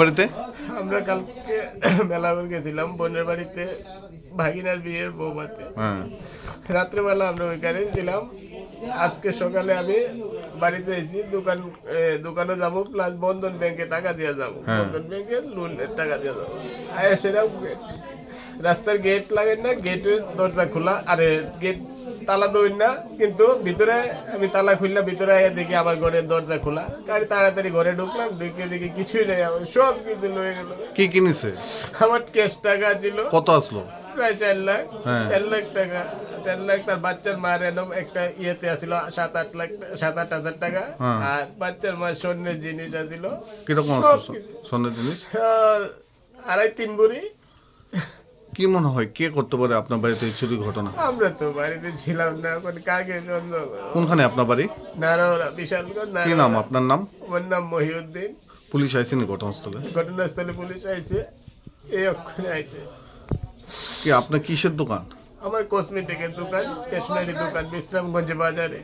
বাড়িতে? আমরা কালকে মেলাঘর গেছিলাম বোনের বাড়িতে ভাগিনার বিয়ের বৌমাতে। হ্যাঁ। রাত্রেবেলা আমরা ওইখানে ছিলাম। আজকে সকালে আমি বাড়িতে এসেছি দোকান দোকানে যাব প্লাস বন্ধন ব্যাংকে টাকা দিয়ে যাব। হ্যাঁ। বন্ধন ব্যাংকে লোনের টাকা দিয়ে যাব। আয়া সেটা রাস্তার গেট লাগেন না গেটের দরজা খোলা আরে গেট তালা দই না কিন্তু ভিতরে আমি তালা খুললাম ভিতরে আয়া দেখি আমার ঘরের দরজা খোলা। গাড়ি তাড়াতাড়ি ঘরে ঢুকলাম ঢুকে দেখি কিছুই নেই আমার সব কিছু লয়ে গেল। কি কিনেছে? আমার ক্যাশ টাকা ছিল। কত আসলো? প্রায় চার লাখ। হ্যাঁ। চার লাখ টাকা। চার লাখ তার বাচ্চার মার এরকম একটা ইয়েতে আসিল সাত আট লাখ সাত আট হাজার টাকা। হ্যাঁ। আর বাচ্চার মার স্বর্ণের জিনিস আসিল। কীরকম সব স্বর্ণের জিনিস? আড়াই তিন বুড়ি। কি মনে হয়? কে করতে পারে আপনার বাড়িতে এই চুরি ঘটনা? আমরা তো বাড়িতে ছিলাম না এখন কাকে সন্দেহ করব? কোনখানে আপনার বাড়ি? নারাওরা বিশালগড় কি নাম। আপনার নাম? আমার নাম মহিউদ্দিন। পুলিশ আইসেনি ঘটনাস্থলে? ঘটনাস্থলে পুলিশ আইছে এই অক্ষণে আইছে। কি আপনার কিসের দোকান? আমার কসমেটিকের দোকান স্টেশনারি দোকান বিশ্রামগঞ্জ বাজারে।